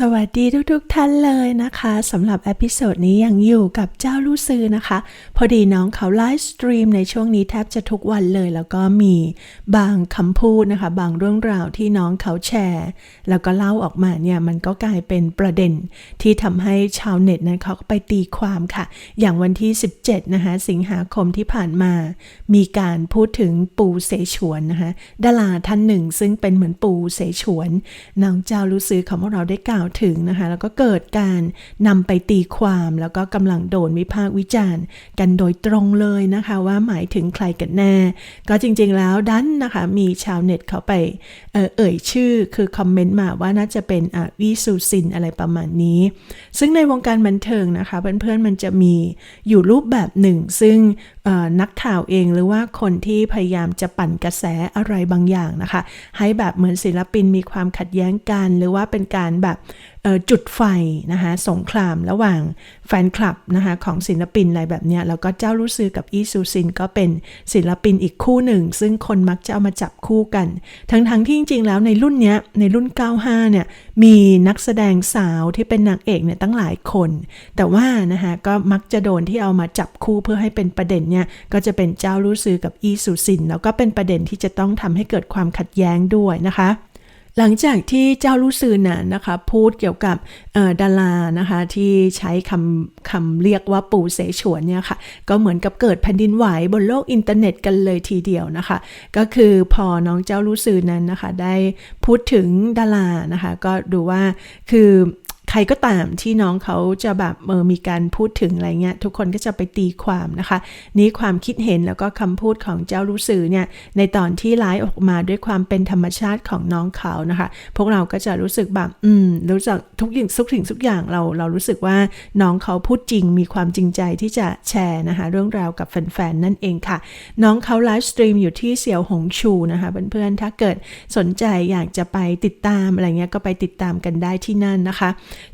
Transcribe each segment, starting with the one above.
สวัสดีทุกๆทท่านเลยนะคะสำหรับเอพิโซดนี้ยังอยู่กับเจ้าลู่ซือนะคะ พอดีน้องเขาไลฟ์สตรีมในช่วงนี้แทบจะทุกวันเลย แล้วก็มีบางคำพูดนะคะ บางเรื่องราวที่น้องเขาแชร์ แล้วก็เล่าออกมาเนี่ย มันก็กลายเป็นประเด็นที่ทำให้ชาวเน็ตนั้นเขาก็ไปตีความค่ะ อย่างวันที่ 17 นะคะ สิงหาคมที่ผ่านมา มีการพูดถึงปูเสฉวนนะคะดาราท่านหนึ่ง ซึ่งเป็นเหมือนปูเสฉวนน้องเจ้าลู่ซือของเราได้กล่าวถึงนะคะ แล้วก็เกิดการนำไปตีความ แล้วก็กำลังโดนวิพากษ์วิจารณ์ กันโดยตรงเลยนะคะว่าหมายถึงใครกันแน่ ก็จริงๆแล้วดันนะคะ มีชาวเน็ตเขาไปเอ,อ่ยชื่อคือคอมเมนต์มาว่าน่าจะเป็นวิสุซินอะไรประมาณนี้ ซึ่งในวงการบันเทิงนะคะเพื่อนๆมันจะมีอยู่รูปแบบหนึ่ง ซึ่งนักข่าวเองหรือว่าคนที่พยายามจะปั่นกระแสอะไรบางอย่างนะคะ ให้แบบเหมือนศิลปินมีความขัดแย้งกัน หรือว่าเป็นการแบบจุดไฟนะคะสงครามระหว่างแฟนคลับนะคะของศิลปินอะไรแบบนี้แล้วก็เจ้ารู้ซื้อกับอีซูซิน ก็เป็นศิลปินอีกคู่หนึ่ง ซึ่งคนมักจะเอามาจับคู่กัน ทั้งๆทที่จริงๆแล้วในรุ่นนี้ในรุ่น 95 เนี่ยมีนักแสดงสาวที่เป็นนางเอกเนี่ยตั้งหลายคน แต่ว่านะคะก็มักจะโดนที่เอามาจับคู่เพื่อให้เป็นประเด็นเนี่ยก็จะเป็นเจ้ารู้ซื้อกับอีซูซิน แล้วก็เป็นประเด็นที่จะต้องทำให้เกิดความขัดแย้งด้วยนะคะ หลังจากที่เจ้าลูซือน่ะนะคะพูดเกี่ยวกับดารานะคะที่ใช้คำคำเรียกว่าปู่เสฉวนเนี่ยค่ะก็เหมือนกับเกิดแผ่นดินไหวบนโลกอินเทอร์เน็ตกันเลยทีเดียวนะคะ ก็คือพอน้องเจ้าลูซือนั้นนะคะได้พูดถึงดารานะคะก็ดูว่าคือ รก็ตามที่น้องเขาจะแบบเออมีการพูดถึงอะไรเงี้ยทุกคนก็จะไปตีความนะคะ นี้ความคิดเห็นแล้วก็คำพูดของเจ้ารู้สื่อเนี่ยในตอนที่ไลฟ์ออกมาด้วยความเป็นธรรมชาติของน้องเขานะคะ พวกเราก็จะรู้สึกแบบอืมรู้จักทุกอย่างทุกสิ่งทุกอย่างเราเรารู้สึกว่าน้องเขาพูดจริงมีความจริงใจที่จะแชร์นะคะ เรื่องราวกับแฟนๆนั่นเองค่ะ น้องเขาไลฟ์สตรีมอยู่ที่เสี่ยวหงชูนะคะเพื่อนๆถ้าเกิดสนใจอยากจะไปติดตามอะไรเงี้ยก็ไปติดตามกันได้ที่นั่นนะคะ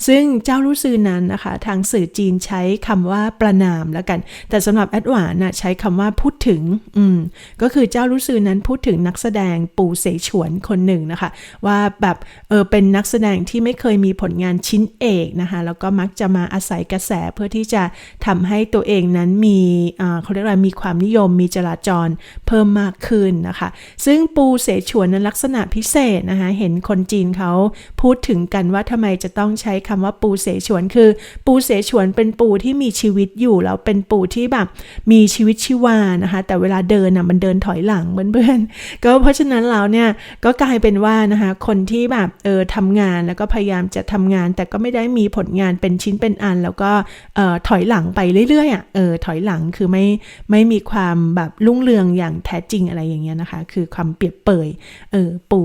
ซึ่งเจ้ารู้ซือนั้นนะคะ ทางสื่อจีนใช้คำว่าประนามแล้วกัน แต่สำหรับแอดวานนะใช้คำว่าพูดถึง อืม ก็คือเจ้ารู้ซือนั้นพูดถึงนักแสดงปูเสฉวนคนหนึ่งนะคะ ว่าแบบเออเป็นนักแสดงที่ไม่เคยมีผลงานชิ้นเอกนะคะ แล้วก็มักจะมาอาศัยกระแสเพื่อที่จะทำให้ตัวเองนั้นมีอ่าเขาเรียกว่ามีความนิยมมีจราจรเพิ่มมากขึ้นนะคะ ซึ่งปูเสฉวนนั้นลักษณะพิเศษนะคะ เห็นคนจีนเขาพูดถึงกันว่าทำไมจะต้องใช้คำว่าปูเสฉวนคือ ปูเสฉวนเป็นปูที่มีชีวิตอยู่แล้วเป็นปูที่แบบมีชีวิตชีวานะคะ แต่เวลาเดินอะมันเดินถอยหลังเพื่อนๆก็เพราะฉะนั้นเราเนี่ยก็กลายเป็นว่านะคะคนที่แบบเออทำงานแล้วก็พยายามจะทำงาน แต่ก็ไม่ได้มีผลงานเป็นชิ้นเป็นอัน แล้วก็เออถอยหลังไปเรื่อยๆอะเออถอยหลังคือไม่ไม่มีความแบบรุ่งเรืองอย่างแท้จริงอะไรอย่างเงี้ยนะคะ คือความเปรียบเปยเออปู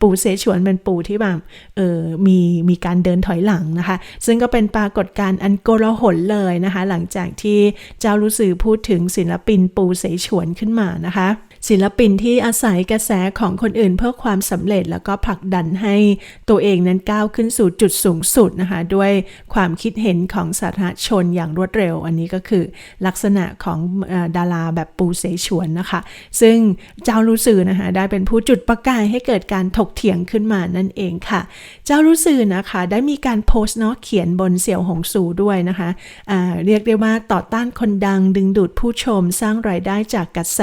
ปูเสฉวนเป็นปูที่แบบเออมีมีการเดินถอยหลังนะคะ ซึ่งก็เป็นปรากฏการณ์อันโกลาหลเลยนะคะ หลังจากที่เจ้ารู้สื่อพูดถึงศิลปินปูเสฉวนขึ้นมานะคะ ศิลปินที่อาศัยกระแสของคนอื่นเพื่อความสำเร็จแล้วก็ผลักดันให้ตัวเองนั้นก้าวขึ้นสู่จุดสูงสุดนะคะด้วยความคิดเห็นของสาธารณชนอย่างรวดเร็ว อันนี้ก็คือลักษณะของดาราแบบปูเสฉวนนะคะ ซึ่งเจ้ารู้สื่อนะคะได้เป็นผู้จุดประกายให้เกิดการถกเถียงขึ้นมานั่นเองค่ะ เจ้ารู้สื่อนะคะได้มีการโพสต์เนาะเขียนบนเสี่ยวหงสูด้วยนะคะะเรียกได้ว่าต่อต้านคนดังดึงดูดผู้ชมสร้างรายได้จากกระแส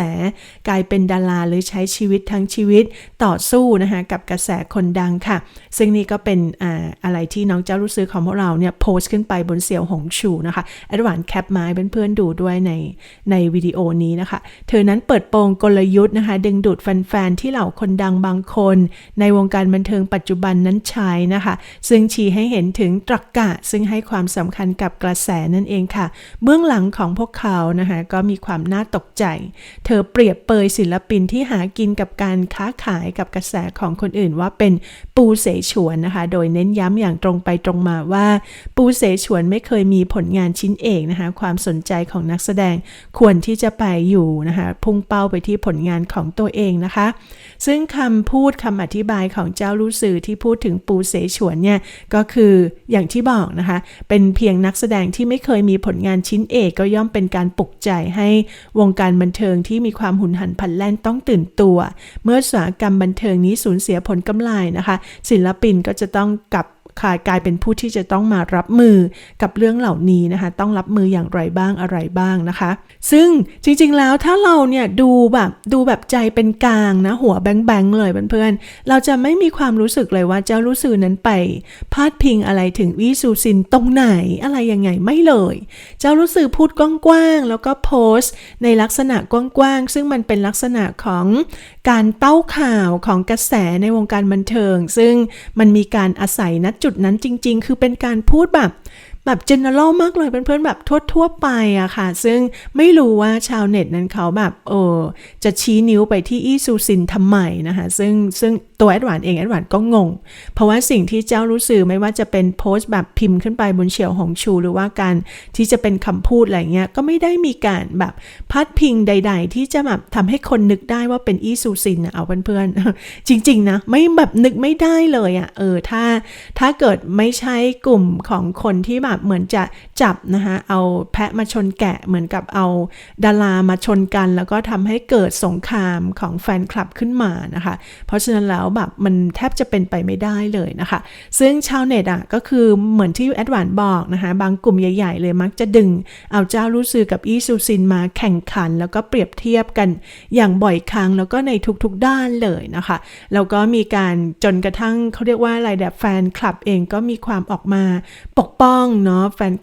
กลายเป็นดาราหรือใช้ชีวิตทั้งชีวิตต่อสู้นะคะกับกระแสคนดังค่ะ ซึ่งนี่ก็เป็นอ่าอะไรที่น้องเจ้ารู้สึกของพวกเราเนี่ยโพสต์ขึ้นไปบนเสี่ยวหงชูนะคะแอดวานแคปมาให้เพื่อนๆดูด้วยในในวิดีโอนี้นะคะ เธอนั้นเปิดโปงกลยุทธ์นะคะ ดึงดูดแฟนๆที่เหล่าคนดังบางคน ในวงการบันเทิงปัจจุบันนั้นใช้นะคะ ซึ่งชี้ให้เห็นถึงตรรกกะ ซึ่งให้ความสำคัญกับกระแสนั่นเองค่ะ เบื้องหลังของพวกเขานะคะก็มีความน่าตกใจ เธอเปรียบเปยศิลปินที่หากินกับการค้าขายกับกระแสของคนอื่นว่าเป็นปูเสฉวนนะคะ โดยเน้นย้ำอย่างตรงไปตรงมาว่า ปูเสฉวนไม่เคยมีผลงานชิ้นเอกนะคะ ความสนใจของนักแสดงควรที่จะไปอยู่นะคะ พุ่งเป้าไปที่ผลงานของตัวเองนะคะ ซึ่งคำพูดคำอธิบายของเจ้าลู่สื่อที่พูดถึงปูเสฉวนเนี่ยก็คืออย่างที่บอกนะคะ เป็นเพียงนักแสดงที่ไม่เคยมีผลงานชิ้นเอกก็ย่อมเป็นการปลุกใจให้วงการบันเทิงที่มีความหุนหันพลันแล่นต้องตื่นตัว เมื่อสาหกรรมบันเทิงนี้สูญเสียผลกำไรนะคะ ศิลปินก็จะต้องกลับ กลายเป็นผู้ที่จะต้องมารับมือกับเรื่องเหล่านี้นะคะ ต้องรับมืออย่างไรบ้างอะไรบ้างนะคะ ซึ่งจริงๆแล้วถ้าเราเนี่ยดูแบบดูแบบใจเป็นกลางนะหัวแบงๆเลยเพื่อนๆเราจะไม่มีความรู้สึกเลยว่าเจ้ารู้สึกนั้นไป พาดพิงอะไรถึงวิซูซินตรงไหนอะไรยังไงไม่เลย เจ้ารู้สึกพูดกว้างๆแล้วก็โพสต์ในลักษณะกว้างๆซึ่งมันเป็นลักษณะของการเต้าข่าวของกระแสในวงการบันเทิง ซึ่งมันมีการอาศัยณจุดนั้นจริง ๆ คือเป็นการพูดแบบ แบบ general มากเลยเพื่อนๆแบบทั่วๆไปอะค่ะ ซึ่งไม่รู้ว่าชาวเน็ตนั้นเขาแบบเออจะชี้นิ้วไปที่อีซูซินทำไมนะคะ ซึ่งซึ่งตัวแอดวานเองแอดวานก็งง เพราะว่าสิ่งที่เจ้ารู้สึกไม่ว่าจะเป็นโพสต์แบบพิมพ์ขึ้นไปบนเฉียวของชู หรือว่าการที่จะเป็นคำพูดอะไรเงี้ยก็ไม่ได้มีการแบบพัดพิงใด ๆ ที่จะแบบทำให้คนนึกได้ว่าเป็นอีซูซินนะเอาเพื่อนๆ จริง ๆ นะ ไม่แบบนึกไม่ได้เลยอะเออถ้าถ้าเกิดไม่ใช่กลุ่มของคนที่แบบเหมือนจะจับนะคะเอาแพะมาชนแกะเหมือนกับเอาดารามาชนกัน แล้วก็ทำให้เกิดสงครามของแฟนคลับขึ้นมานะคะ เพราะฉะนั้นแล้วแบบมันแทบจะเป็นไปไม่ได้เลยนะคะ ซึ่งชาวเน็ตอะก็คือเหมือนที่แอดวานบอกนะคะ บางกลุ่มใหญ่ๆ เลยมักจะดึง เอาเจ้ารู้สึกกับอีซูซินมาแข่งขัน แล้วก็เปรียบเทียบกันอย่างบ่อยครั้งแล้วก็ในทุกๆด้านเลยนะคะ แล้วก็มีการจนกระทั่งเขาเรียกว่าอะไรแบบแฟนคลับเองก็มีความออกมาปกป้องเนาะแฟน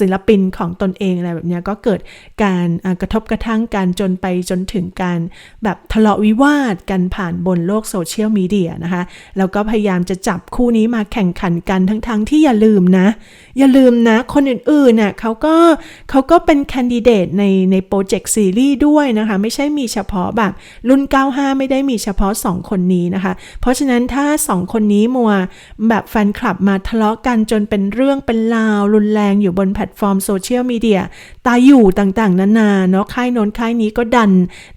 ศิลปินของตนเองอะไรแบบนี้ก็เกิดการกระทบกระทั่งกันจนไปจนถึงการแบบทะเลาะวิวาทกันผ่านบนโลกโซเชียลมีเดียนะคะแล้วก็พยายามจะจับคู่นี้มาแข่งขันกันทั้งๆทที่อย่าลืมนะ อย่าลืมนะคนอื่นๆน่ยเขาก็เขาก็เป็นแคนดิเดตในในโปรเจกต์ซีรีส์ด้วยนะคะ ไม่ใช่มีเฉพาะแบบรุ่น 95 ไม่ได้มีเฉพาะ 2 คนนี้นะคะ เพราะฉะนั้นถ้า 2 คนนี้มัวแบบแฟนคลับมาทะเลาะกันจนเป็นเรื่องเป็นราว รุนแรงอยู่บนแพลตฟอร์มโซเชียลมีเดียตายอยู่ต่างๆ นานาเนาะค่ายโน้นค่ายนี้ก็ดัน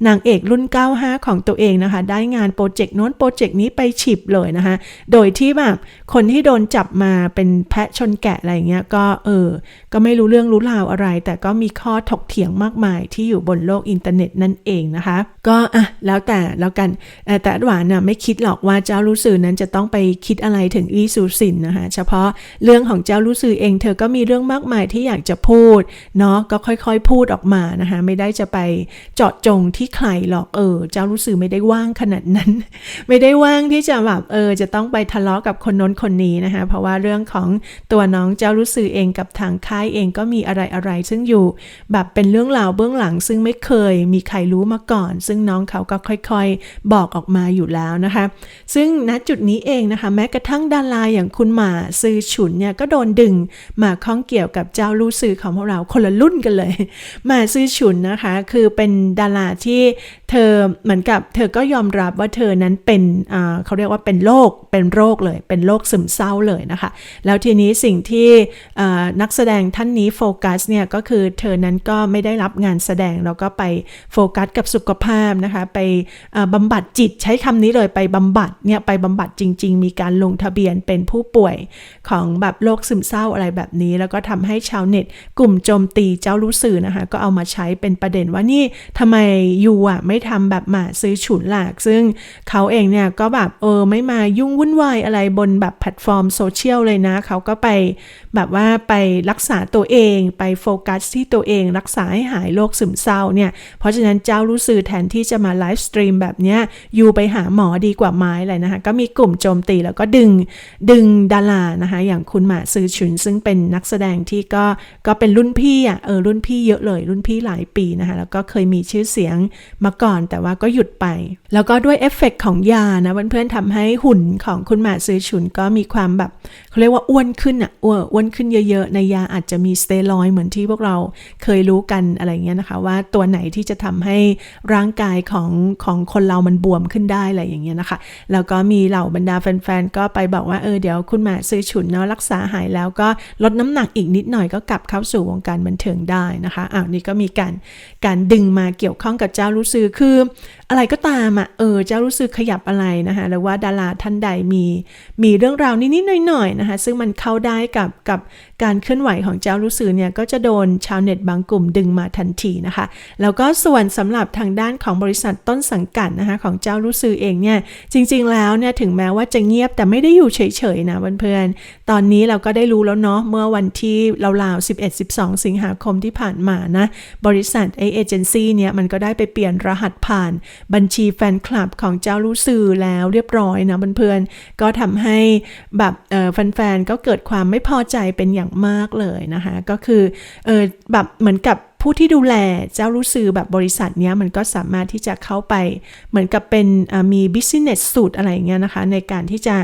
นางเอกรุ่น 95 ของตัวเองนะคะ ได้งานโปรเจกต์โน้นโปรเจกต์นี้ไปฉิบเลยนะคะ โดยที่แบบคนที่โดนจับมาเป็นแพะชนแกะอะไรเงี้ยก็เออ ก็ไม่รู้เรื่องรู้ราวอะไร แต่ก็มีข้อถกเถียงมากมายที่อยู่บนโลกอินเทอร์เน็ตนั่นเองนะคะ ก็อะแล้วแต่แล้วกันแต่หวานน่ะไม่คิดหรอกว่าเจ้ารู้สื่อนั้นจะต้องไปคิดอะไรถึงอีซูซินนะคะเฉพาะเรื่องของเจ้ารู้สื่อเองเธอก็มีเรื่องมากมายที่อยากจะพูดเนาะก็ค่อยๆพูดออกมานะคะไม่ได้จะไปเจาะจงที่ใครหรอกเออ เจ้ารู้สื่อไม่ได้ว่างขนาดนั้น ไม่ได้ว่างที่จะแบบเออจะต้องไปทะเลาะกับคนน้นคนนี้นะคะเพราะว่าเรื่องของตัวน้องเจ้ารู้สื่อเองกับทางค่ายเองก็มีอะไรอะไรซึ่งอยู่แบบเป็นเรื่องราวเบื้องหลัง ซึ่งไม่เคยมีใครรู้มาก่อน ซึ่งน้องเขาก็ค่อยๆ บอกออกมาอยู่แล้วนะคะ ซึ่งณจุดนี้เองนะคะ แม้กระทั่งดาราอย่างคุณหมาซือฉุนเนี่ยก็โดนดึงมาข้องเกี่ยวกับเจ้าลู่ซื้อของพวกเราคนละรุ่นกันเลย มาซื้อฉุนนะคะ คือเป็นดาราที่เธอเหมือนกับเธอก็ยอมรับว่าเธอนั้นเป็นเขาเรียกว่าเป็นโรคเป็นโรคเลยเป็นโรคซึมเศร้าเลยนะคะ แล้วทีนี้สิ่งที่นักแสดงท่านนี้โฟกัสเนี่ยก็คือเธอนั้นก็ไม่ได้รับงานแสดงแล้วก็ไปโฟกัสกับสุขภาพนะคะ ไปบำบัดจิตใช้คำนี้เลยไปบำบัดเนี่ยไปบำบัดจริง ๆ มีการลงทะเบียนเป็นผู้ป่วยของแบบโรคซึมเศร้าอะไรแบบนี้ แล้วก็ทำให้ชาวเน็ต กลุ่มโจมตีเจ้ารู้สื่อนะคะก็เอามาใช้เป็นประเด็นว่านี่ทำไมยูอะไม่ทำแบบหมาซื้อฉุนหลาก ซึ่งเขาเองเนี่ยก็แบบเออไม่มายุ่งวุ่นวายอะไรบนแบบแพลตฟอร์มโซเชียลเลยนะ เขาก็ไปแบบว่าไปรักษาตัวเอง ไปโฟกัสที่ตัวเองรักษาให้หายโรคซึมเศร้าเนี่ย เพราะฉะนั้นเจ้ารู้สื่อแทนที่จะมาไลฟ์สตรีมแบบเนี้ยอยู่ไปหาหมอดีกว่าไม้เลยนะคะ ก็มีกลุ่มโจมตีแล้วก็ดึงดึงดารานะคะอย่างคุณหมาซื้อฉุน ซึ่งเป็นนักแสดงที่ก็ก็เป็นรุ่นพี่อะเออรุ่นพี่เยอะเลย รุ่นพี่หลายปีนะคะแล้วก็เคยมีชื่อเสียงมาก่อนแต่ว่าก็หยุดไป แล้วก็ด้วยเอฟเฟกของยานะเพื่อนๆทำให้หุ่นของคุณหมาซื้อฉุนก็มีความแบบเขาเรียกว่าอ้วนขึ้นอะอ้วนขึ้นเยอะๆ ในยาอาจจะมีสเตียรอยเหมือนที่พวกเราเคยรู้กันอะไรเงี้ยนะคะ ว่าตัวไหนที่จะทำให้ร่างกายของของคนเรามันบวมขึ้นได้อะไรอย่างเงี้ยนะคะ แล้วก็มีเหล่าบรรดาแฟนๆก็ไปบอกว่าเออเดี๋ยวคุณหมาซื้อฉุนเนาะรักษาหายแล้วก็ลดน้ำหนักอีกนิดหน่อยก็กลับเข้าสู่วงการบันเทิงได้นะคะอ้าวนี่ก็มีการการดึงมาเกี่ยวข้องกับเจ้ารู้ซื้อคืออะไรก็ตามอะเออเจ้ารู้สึกขยับอะไรนะคะหรือว่าดาราท่านใดมีมีเรื่องราวนิดๆหน่อยๆนะคะซึ่งมันเข้าได้กับกับการเคลื่อนไหวของเจ้ารู้สึกเนี่ยก็จะโดนชาวเน็ตบางกลุ่มดึงมาทันทีนะคะแล้วก็ส่วนสำหรับทางด้านของบริษัทต้นสังกัดนะคะของเจ้ารู้สึกเองเนี่ยจริง ๆ แล้วเนี่ยถึงแม้ว่าจะเงียบแต่ไม่ได้อยู่เฉยๆนะเพื่อนๆตอนนี้เราก็ได้รู้แล้วเนาะเมื่อวันที่ราวๆ11-12 สิงหาคมที่ผ่านมานะบริษัทไอเอเจนซี่เนี่ยมันก็ได้ไปเปลี่ยนรหัสผ่านบัญชีแฟนคลับของเจ้ารู้สื่อแล้วเรียบร้อยนะเพื่อนๆก็ทำให้แบบแฟนๆก็เกิดความไม่พอใจเป็นอย่างมากเลยนะคะ ก็คือเออแบบเหมือนกับ ผู้ที่ดูแลเจ้ารู้สื่อแบบบริษัทเนี้ยมันก็สามารถที่จะเข้าไปเหมือนกับเป็นมี business สูตรอะไรเงี้ยนะคะ ในการที่จะ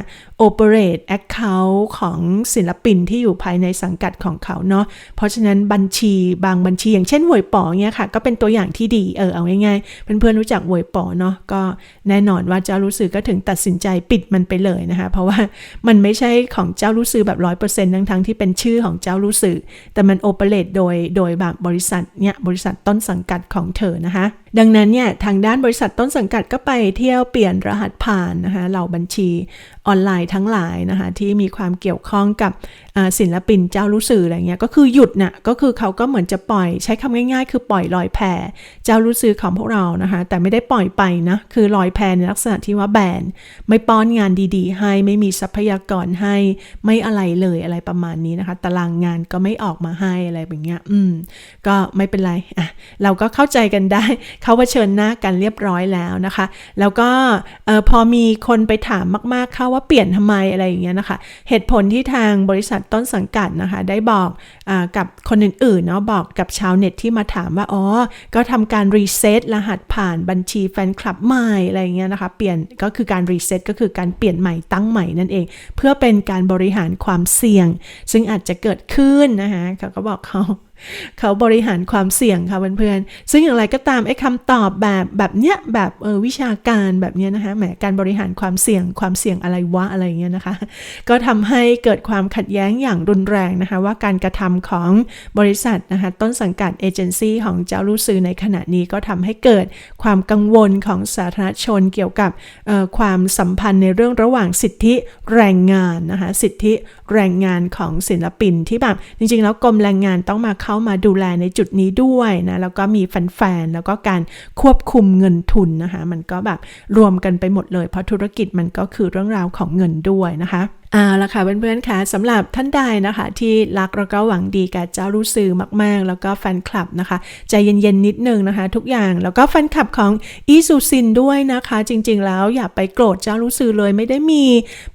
operate account ของศิลปินที่อยู่ภายในสังกัดของเขาเนาะเพราะฉะนั้นบัญชีบางบัญชีอย่างเช่นหวยป๋อเงี้ยค่ะ ก็เป็นตัวอย่างที่ดีเออเอาง่ายๆเพื่อนๆรู้จักหวยป๋อเนาะก็แน่นอนว่าเจ้ารู้สื่อก็ถึงตัดสินใจปิดมันไปเลยนะคะ เพราะว่ามันไม่ใช่ของเจ้ารู้สื่อแบบร้อยเปอร์เซ็นต์ทั้งๆที่เป็นชื่อของเจ้ารู้สื่อแต่มัน operate โดยโดยแบบบริษัทเนี่ยบริษัทต้นสังกัดของเธอนะคะ ดังนั้นเนี่ยทางด้านบริษัทต้นสังกัดก็ไปเที่ยวเปลี่ยนรหัสผ่านนะคะเหล่าบัญชีออนไลน์ทั้งหลายนะคะที่มีความเกี่ยวข้องกับศิลปินเจ้ารู้สื่ออะไรเงี้ยก็คือหยุดนะ่ะก็คือเขาก็เหมือนจะปล่อยใช้คำง่ายๆ คือปล่อยลอยแพเจ้ารู้สื่อของพวกเรานะคะแต่ไม่ได้ปล่อยไปนะคือลอยแพในลักษณะที่ว่าแบนไม่ป้อนงานดีๆ ให้ไม่มีทรัพยากรให้ไม่อะไรเลยอะไรประมาณนี้นะคะตารางงานก็ไม่ออกมาให้อะไรแบบเนี้ยอืมก็ไม่เป็นไรอะเราก็เข้าใจกันได้เขาเผชิญหน้ากันเรียบร้อยแล้วนะคะ แล้วก็พอมีคนไปถามมากๆเข้าว่าเปลี่ยนทำไมอะไรอย่างเงี้ยนะคะ เหตุผลที่ทางบริษัทต้นสังกัดนะคะ ได้บอกอกับคนอื่นๆเนาะบอกกับชาวเน็ตที่มาถามว่าอ๋อก็ทำการรีเซ็ตรหัสผ่านบัญชีแฟนคลับใหม่อะไรอย่างเงี้ยนะคะ เปลี่ยนก็คือการรีเซ็ตก็คือการเปลี่ยนใหม่ตั้งใหม่นั่นเอง เพื่อเป็นการบริหารความเสี่ยง ซึ่งอาจจะเกิดขึ้นนะคะเขาก็บอกเขา เขาบริหารความเสี่ยงค่ะเพื่อนๆซึ่งอย่างไรก็ตามไอ้คำตอบแบบแบบเนี้ยแบบเออวิชาการแบบเนี้ยนะคะแหมการบริหารความเสี่ยงความเสี่ยงอะไรวะอะไรเงี้ยนะคะ ก็ทำให้เกิดความขัดแย้งอย่างรุนแรงนะคะ ว่าการกระทำของบริษัทนะคะต้นสังกัดเอเจนซี่ของเจ้ารู้ซื้อในขณะนี้ก็ทำให้เกิดความกังวลของสาธารณชนเกี่ยวกับความสัมพันธ์ในเรื่องระหว่างสิทธิแรงงานนะคะสิทธิ แรงงานของศิลปินที่แบบจริงๆ แล้วกรมแรงงานต้องมาเข้ามาดูแลในจุดนี้ด้วยนะแล้วก็มีแฟนๆแล้วก็การควบคุมเงินทุนนะคะมันก็แบบรวมกันไปหมดเลย เพราะธุรกิจมันก็คือเรื่องราวของเงินด้วยนะคะ เอาละค่ะเพื่อนๆค่ะสำหรับท่านใดนะคะ ที่รักแล้วก็หวังดีกับเจ้ารู้สื่อมากๆ แล้วก็แฟนคลับนะคะ ใจเย็นๆนิดนึงนะคะ ทุกอย่างแล้วก็แฟนคลับของอีซูซินด้วยนะคะ จริงๆแล้วอย่าไปโกรธเจ้ารู้สื่อเลยไม่ได้มี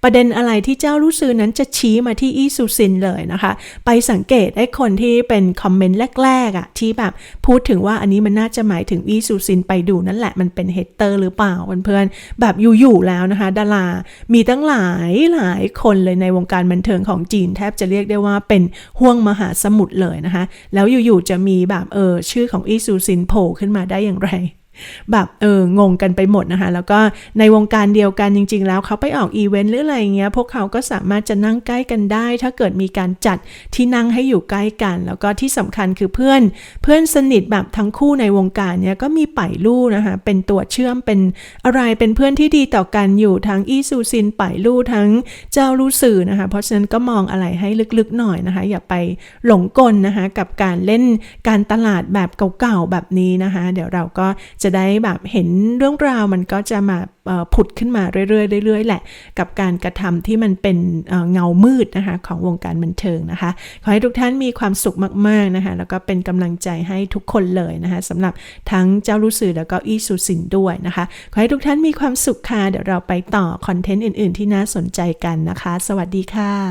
ประเด็นอะไรที่เจ้ารู้สื่อนั้นจะชี้มาที่อีซูซินเลยนะคะ ไปสังเกตไอ้คนที่เป็นคอมเมนต์แรกๆอะ่ะที่แบบพูดถึงว่าอันนี้มันน่าจะหมายถึงอีซูซินไปดูนั่นแหละมันเป็นเฮเตอร์หรือเปล่าเพื่อนๆแบบอยู่ๆแล้วนะคะ ดารามีตั้งหลายหลายคนคนเลยในวงการบันเทิงของจีน แทบจะเรียกได้ว่าเป็นห่วงมหาสมุทรเลยนะคะ แล้วอยู่ๆจะมีแบบเออชื่อของอีซูซินโผล่ขึ้นมาได้อย่างไร แบบเอองงกันไปหมดนะคะ แล้วก็ในวงการเดียวกันจริง ๆ แล้วเขาไปออกอีเวนต์หรืออะไรเงี้ยพวกเขาก็สามารถจะนั่งใกล้กันได้ ถ้าเกิดมีการจัดที่นั่งให้อยู่ใกล้กัน แล้วก็ที่สำคัญคือเพื่อนเพื่อนสนิทแบบทั้งคู่ในวงการเนี้ยก็มีไป่ลู่นะคะเป็นตัวเชื่อมเป็นอะไรเป็นเพื่อนที่ดีต่อกันอยู่ทั้งอีซูซินไป่ลู่ทั้งเจ้าลู่สื่อนะคะเพราะฉะนั้นก็มองอะไรให้ลึกๆหน่อยนะคะ อย่าไปหลงกลนะคะกับการเล่นการตลาดแบบเก่าๆแบบนี้นะคะ เดี๋ยวเราก็จะจะได้แบบเห็นเรื่องราวมันก็จะมาผุดขึ้นมาเรื่อยๆเรื่อยๆแหละ กับการกระทำที่มันเป็นเงามืดนะคะของวงการบันเทิงนะคะ ขอให้ทุกท่านมีความสุขมากๆนะคะ แล้วก็เป็นกำลังใจให้ทุกคนเลยนะคะสำหรับทั้งเจ้ารู้สื่อแล้วก็อีสุสินด้วยนะคะ ขอให้ทุกท่านมีความสุขค่ะเดี๋ยวเราไปต่อคอนเทนต์อื่น ๆ ที่น่าสนใจกันนะคะ สวัสดีค่ะ